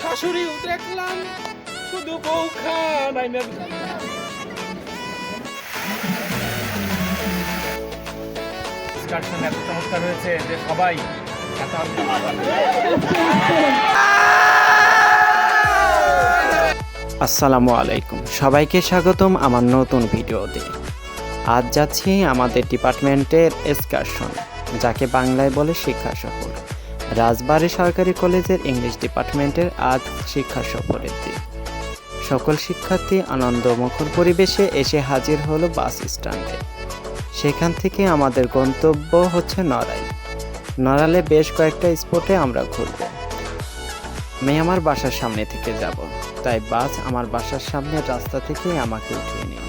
শাশুড়িও দেখলাম শুধু বউ এত চমৎকার হয়েছে যে সবাই এত আসসালামু আলাইকুম। সবাইকে স্বাগতম আমার নতুন ভিডিওতে। আজ যাচ্ছি আমাদের ডিপার্টমেন্টের এক্সকারশন যাকে বাংলায় বলে শিক্ষা সফর। রাজবাড়ী সরকারি কলেজের ইংলিশ ডিপার্টমেন্টের আজ শিক্ষা সফরের দিন সকল শিক্ষার্থী আনন্দমুখর পরিবেশে এসে হাজির হলো বাস স্ট্যান্ডে। সেখান থেকে আমাদের গন্তব্য হচ্ছে নড়াইল। নড়ালে বেশ কয়েকটা স্পটে আমরা ঘুরবো। আমি আমার বাসার সামনে থেকে যাব, তাই বাস আমার বাসার সামনের রাস্তা থেকে আমাকে উঠিয়ে নিল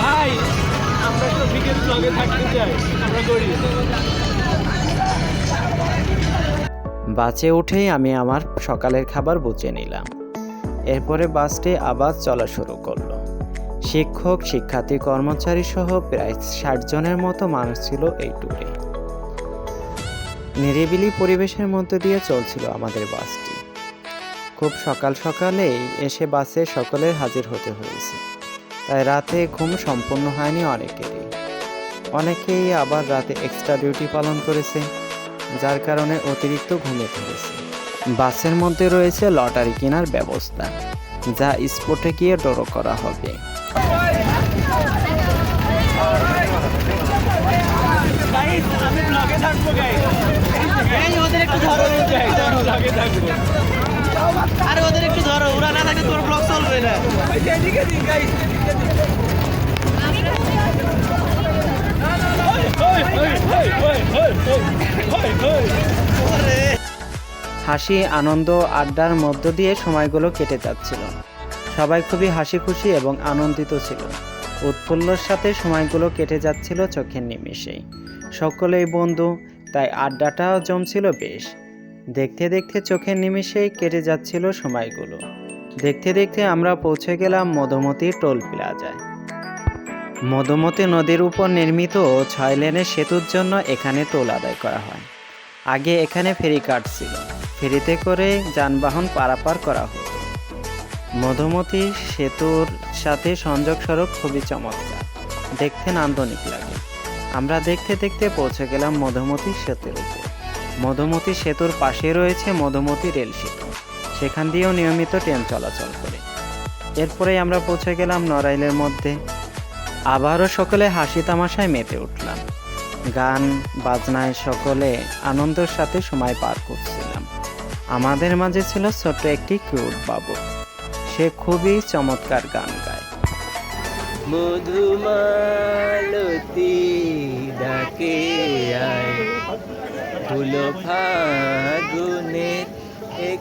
ভাই, আমরা তো বিকেল ব্লগে থাকতে চাই। আমরা করি বাসে উঠেই আমি আমার সকালের খাবার বুঝে নিলাম। এরপরে বাসটি আবার চলা শুরু করল। শিক্ষক, শিক্ষার্থী, কর্মচারী সহ প্রায় ষাট জনের মতো মানুষ ছিল এই ট্যুরে। নিরিবিলি পরিবেশের মধ্যে দিয়ে চলছিল আমাদের বাসটি। খুব সকাল সকালেই এসে বাসে সকলের হাজির হতে হয়েছে। তাই রাতে ঘুম সম্পূর্ণ হয়নি অনেকেরই। অনেকেই আবার রাতে এক্সট্রা ডিউটি পালন করেছে। যার কারণে অতিরিক্ত ঘুমে পড়েছে। বাসের মধ্যে রয়েছে লটারি কেনার ব্যবস্থা, যা স্পটে গিয়ে ড্র করা হবে। আরে ওদের একটু ধরো, ওরা না তোর চলবে না। হাসি, আনন্দ, আড্ডার মধ্য দিয়ে সময়গুলো কেটে যাচ্ছিল। সবাই খুবই হাসি খুশি এবং আনন্দিত ছিল। উৎফুল্লর সাথে সময়গুলো কেটে যাচ্ছিল চোখের নিমেষেই। সকলেই বন্ধু, তাই আড্ডাটাও জমছিল বেশ। দেখতে দেখতে চোখের নিমেষেই কেটে যাচ্ছিল সময়গুলো। দেখতে দেখতে আমরা পৌঁছে গেলাম মধুমতি টোল প্লাজায়। মধুমতি নদীর উপর নির্মিত ছয় লেনের সেতুর জন্য এখানে টোল আদায় করা হয়। আগে এখানে ফেরি কাট ছিল। ফেরিতে করে যানবাহন পারাপার করা হতো। মধুমতি সেতুর সাথে সংযোগ সড়ক খুবই চমৎকার। দেখতে নান্দনিক লাগে। আমরা দেখতে দেখতে পৌঁছে গেলাম মধুমতি সেতুর উপর। মধুমতি সেতুর পাশে রয়েছে মধুমতি রেল সেতু। সেখান দিয়েও নিয়মিত ট্রেন চলাচল করে। এরপরে আমরা পৌঁছে গেলাম নড়াইলের মধ্যে। আবারও সকলে হাসি তামাশায় মেতে উঠলাম। গান, বাজনায় সকলে আনন্দের সাথে সময় পার করছিলাম। আমাদের মাঝে ছিল ছোট্ট একটি কিউট বাবু। সে খুবই চমৎকার গান গায়। মধুমালতি ডাকে আয় ফুলো ফাগুনে এ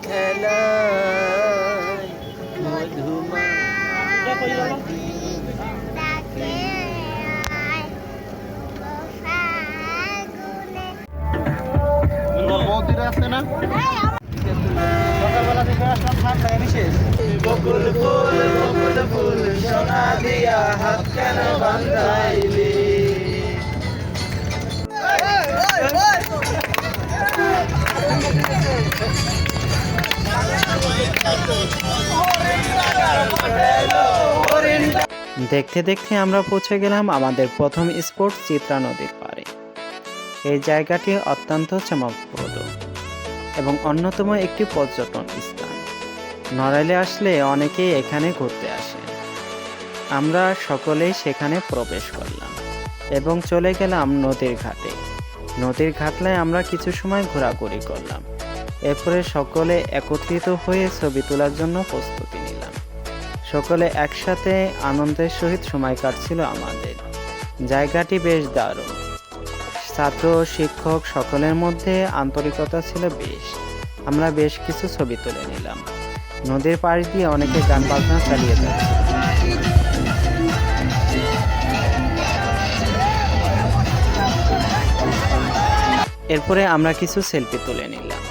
দেখতে দেখতে আমরা পৌঁছে গেলাম আমাদের প্রথম স্পোর্ট চিত্রা নদীর পাড়ে। এই জায়গাটি অত্যন্ত চমকপ্রদ। এবং অন্যতম একটি পর্যটন স্থান। নড়াইলে আসলে অনেকেই এখানে ঘুরতে আসে। আমরা সকলেই সেখানে প্রবেশ করলাম এবং চলে গেলাম নদীর ঘাটে। নদীর ঘাটলায় আমরা কিছু সময় ঘোরাঘুরি করলাম। এরপরে সকলে একত্রিত হয়ে ছবি তোলার জন্য প্রস্তুতি নিলাম। সকলে একসাথে আনন্দের সহিত সময় কাটছিল আমাদের। জায়গাটি বেশ দারুণ। ছাত্র, শিক্ষক সকলের মধ্যে আন্তরিকতা ছিল বেশ। আমরা বেশ কিছু ছবি তুলে নিলাম। নদীর পাশ দিয়ে অনেকে গান বাজনা চালিয়ে যাচ্ছে। এরপরে আমরা কিছু সেলফি তুলে নিলাম।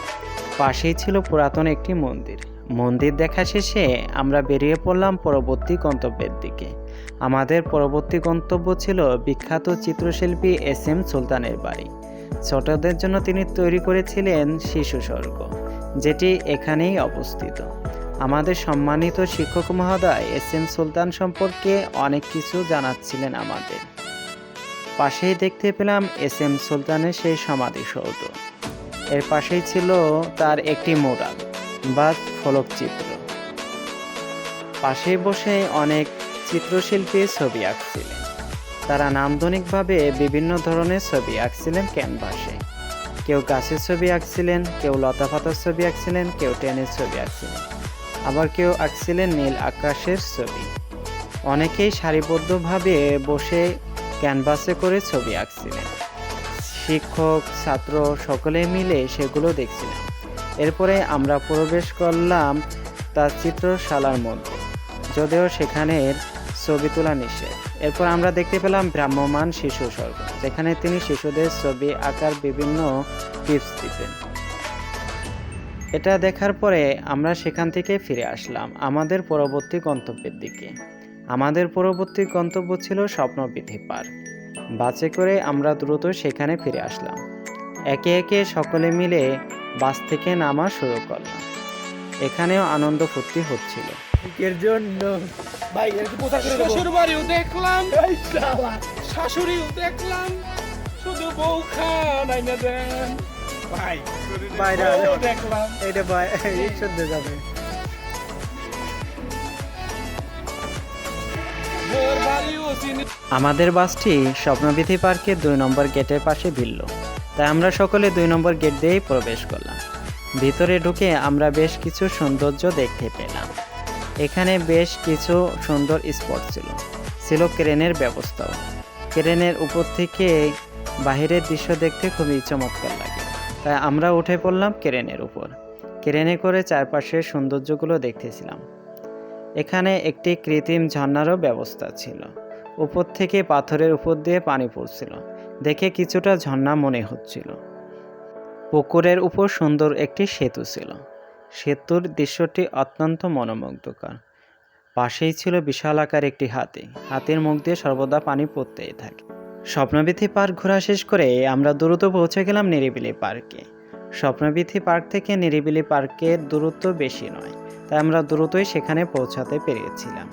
পাশেই ছিল পুরাতন একটি মন্দির। মন্দির দেখা শেষে আমরা বেরিয়ে পড়লাম পরবর্তী গন্তব্যের দিকে। আমাদের পরবর্তী গন্তব্য ছিল বিখ্যাত চিত্রশিল্পী এস এম সুলতানের বাড়ি। ছোটদের জন্য তিনি তৈরি করেছিলেন শিশু স্বর্গ, যেটি এখানেই অবস্থিত। আমাদের সম্মানিত শিক্ষক মহোদয় এস এম সুলতান সম্পর্কে অনেক কিছু জানাচ্ছিলেন আমাদের। পাশেই দেখতে পেলাম এস এম সুলতানের সেই সমাধিসৌধ এর পাশেই ছিল তার একটি মোরাল বা ফলকচিত্র। পাশে বসে অনেক চিত্রশিল্পী ছবি আঁকছিলেন। তারা নান্দনিকভাবে বিভিন্ন ধরনের ছবি আঁকছিলেন ক্যানভাসে। কেউ গাছের ছবি আঁকছিলেন, কেউ লতা পাতার ছবি আঁকছিলেন, কেউ ট্রেনের ছবি আঁকছিলেন। আবার কেউ আঁকছিলেন নীল আকাশের ছবি। অনেকেই সারিবদ্ধভাবে বসে ক্যানভাসে করে ছবি আঁকছিলেন। শিক্ষক, ছাত্র সকলে মিলে সেগুলো দেখছিলাম এরপরে আমরা প্রবেশ করলাম তার চিত্রশালার মধ্যে। যদিও সেখানের ছবি তোলা নিষেধ। এরপর আমরা দেখতে পেলাম ভ্রাম্যমান শিশু স্বর্গ, যেখানে তিনি শিশুদের ছবি আঁকার বিভিন্ন টিপস দিতেন। এটা দেখার পরে আমরা সেখান থেকে ফিরে আসলাম আমাদের পরবর্তী গন্তব্যের দিকে। আমাদের পরবর্তী গন্তব্য ছিল স্বপ্নবিধি পার্ক বাসে করে আমরা দ্রুত সেখানে ফিরে আসলাম। একে একে সকলে মিলে বাস থেকে নামা শুরু করলাম। এখানেও আনন্দ ফুর্তি হচ্ছিল। এর জন্য। ভাই এর কি করে দেবো। শ্বশুর বাড়িও দেখলাম শাশুড়িও দেখলাম। শুধু বউ খান আইনা দেন। ভাই বাইরে দেখলাম। এইটা ভাই এই যাবে। আমাদের বাসটি স্বপ্নবিধি পার্কের দুই নম্বর গেটের পাশে ভিড়ল তাই আমরা সকলে দুই নম্বর গেট দিয়েই প্রবেশ করলাম। ভিতরে ঢুকে আমরা বেশ কিছু সৌন্দর্য দেখতে পেলাম। এখানে বেশ কিছু সুন্দর স্পট ছিল। ছিল ক্রেনের ব্যবস্থাও। ক্রেনের উপর থেকে বাহিরের দৃশ্য দেখতে খুবই চমৎকার লাগে। তাই আমরা উঠে পড়লাম ক্রেনের উপর। ক্রেনে করে চারপাশের সৌন্দর্যগুলো দেখতেছিলাম। এখানে একটি কৃত্রিম ঝর্ণারও ব্যবস্থা ছিল। উপর থেকে পাথরের উপর দিয়ে পানি পড়ছিল। দেখে কিছুটা ঝর্ণা মনে হচ্ছিল। পুকুরের উপর সুন্দর একটি সেতু ছিল। সেতুর দৃশ্যটি অত্যন্ত মনোমুগ্ধকর। পাশেই ছিল বিশাল আকার একটি হাতি। হাতির মুখ দিয়ে সর্বদা পানি পড়তেই থাকে। স্বপ্নবিথি পার্ক ঘোরা শেষ করে আমরা দ্রুত পৌঁছে গেলাম নিরিবিলি পার্কে। স্বপ্নবিথি পার্ক থেকে নিরিবিলি পার্কের দূরত্ব বেশি নয়, তাই আমরা দ্রুতই সেখানে পৌঁছাতে পেরেছিলাম।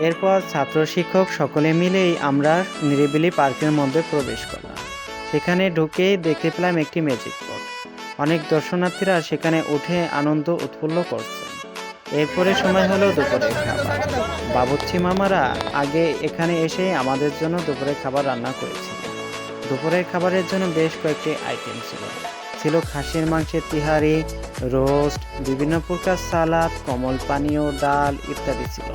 এরপর ছাত্র শিক্ষক সকলে মিলেই আমরা নিরিবিলি পার্কের মধ্যে প্রবেশ করলাম। সেখানে ঢুকেই দেখতে পেলাম একটি ম্যাজিক বোট অনেক দর্শনার্থীরা সেখানে উঠে আনন্দ উৎফুল্ল করছে। এরপরে সময় হলো দুপুরের খাবার। বাবুচ্ছি মামারা আগে এখানে এসে আমাদের জন্য দুপুরের খাবার রান্না করেছিল দুপুরের খাবারের জন্য বেশ কয়েকটি আইটেম ছিল। ছিল খাসির মাংসের তিহারি, রোস্ট, বিভিন্ন প্রকার সালাদ, কমল পানীয়, ডাল ইত্যাদি ছিল।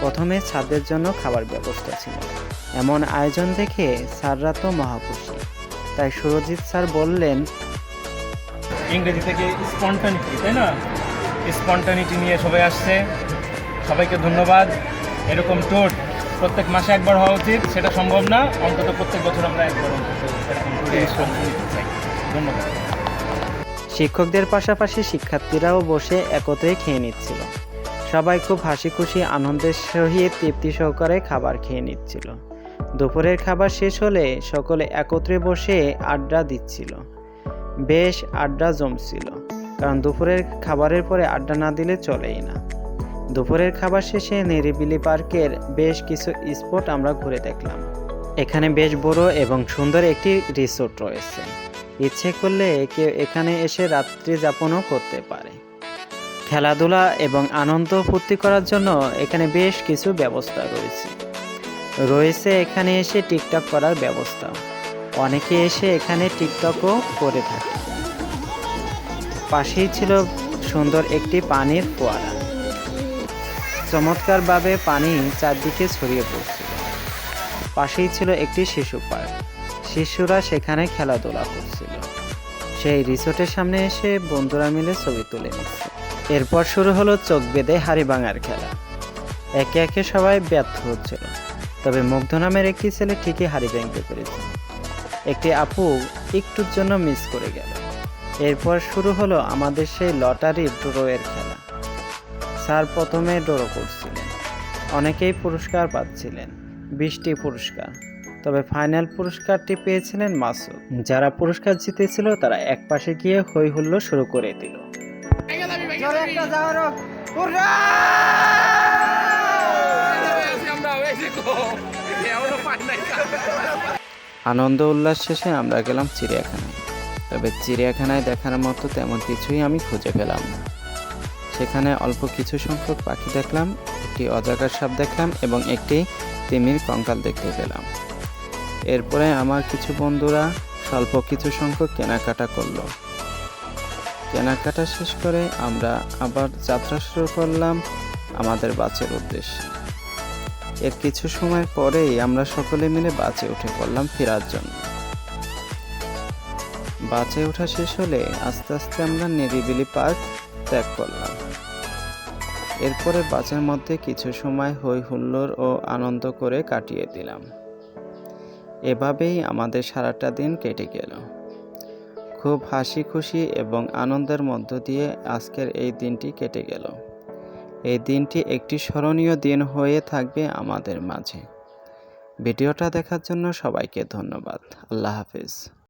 প্রথমে ছাদের জন্য খাবার ব্যবস্থা ছিল। এমন আয়োজন দেখে স্যাররা তো মহাখুশি। তাই সুরজিৎ স্যার বললেন ইংরেজি থেকে স্পন্টানিটি তাই না? স্পন্টানিটি নিয়ে সবাই আসছে। সবাইকে ধন্যবাদ। এরকম টোট প্রত্যেক মাসে একবার হওয়া উচিত সেটা সম্ভব না। অন্তত প্রত্যেক বছর আমরা একবার ধন্যবাদ। শিক্ষকদের পাশাপাশি শিক্ষার্থীরাও বসে একত্রে খেয়ে নিচ্ছিল। সবাই খুব হাসি খুশি আনন্দের সহিত তৃপ্তি সহকারে খাবার খেয়ে নিচ্ছিল। দুপুরের খাবার শেষ হলে সকলে একত্রে বসে আড্ডা দিচ্ছিল। বেশ আড্ডা জমছিল, কারণ দুপুরের খাবারের পরে আড্ডা না দিলে চলেই না। দুপুরের খাবার শেষে নিরিবিলি পার্কের বেশ কিছু স্পট আমরা ঘুরে দেখলাম। এখানে বেশ বড় এবং সুন্দর একটি রিসোর্ট রয়েছে। ইচ্ছে করলে কেউ এখানে এসে রাত্রি যাপনও করতে পারে। খেলাধুলা এবং আনন্দ ফুর্তি করার জন্য এখানে বেশ কিছু ব্যবস্থা রয়েছে। রয়েছে এখানে এসে টিকটক করার ব্যবস্থা। অনেকে এসে এখানে টিকটকও করে থাকে। পাশেই ছিল সুন্দর একটি পানির ফোয়ারা। চমৎকারভাবে পানি চারদিকে ছড়িয়ে পড়ছিল পাশেই ছিল একটি শিশু পার্ক। শিশুরা সেখানে খেলাধুলা করছিল। সেই রিসোর্টের সামনে এসে বন্ধুরা মিলে ছবি তুলে নিচ্ছে। এরপর শুরু হলো চোখ বেঁধে হাড়ি ভাঙার খেলা। একে একে সবাই ব্যর্থ হচ্ছিল। তবে মুগ্ধ নামের একটি ছেলে ঠিকই হাড়ি ভাঙতে পেরেছে একটি আপু একটুর জন্য মিস করে গেল। এরপর শুরু হলো আমাদের সেই লটারি ড্রয়ের খেলা। স্যার প্রথমে ড্র করছিলেন। অনেকেই পুরস্কার পাচ্ছিলেন বিশটি পুরস্কার। তবে ফাইনাল পুরস্কারটি পেয়েছিলেন মাসুদ। যারা পুরস্কার জিতেছিল তারা এক পাশে গিয়ে হই হুল্লো শুরু করে দিল। আমরা আনন্দ উল্লাস শেষে আমরা গেলাম চিড়িয়াখানায়। তবে চিড়িয়াখানায় দেখার মতো তেমন কিছুই আমি খুঁজে পেলাম না। সেখানে অল্প কিছু সংখ্যক পাখি দেখলাম, একটি অজাগার সাপ দেখলাম এবং একটি তিমির কঙ্কাল দেখতে পেলাম। এরপরে আমার কিছু বন্ধুরা স্বল্প কিছু সংখ্যক কেনাকাটা করল। কেনাকাটা শেষ করে আমরা আবার যাত্রা শুরু করলাম আমাদের বাসের উদ্দেশ্যে। এর কিছু সময় পরেই আমরা সকলে মিলে বাসে উঠে পড়লাম ফেরার জন্য। বাসে ওঠা শেষ হলে আস্তে আস্তে আমরা নিরিবিলি পার্ক ত্যাগ করলাম। এরপরে বাসের মধ্যে কিছু সময় হই হুল্লোড় ও আনন্দ করে কাটিয়ে দিলাম। এভাবেই আমাদের সারাটা দিন কেটে গেল। খুব হাসি খুশি এবং আনন্দের মধ্য দিয়ে আজকের এই দিনটি কেটে গেল। এই দিনটি একটি স্মরণীয় দিন হয়ে থাকবে আমাদের মাঝে। ভিডিওটা দেখার জন্য সবাইকে ধন্যবাদ। আল্লাহ হাফিজ।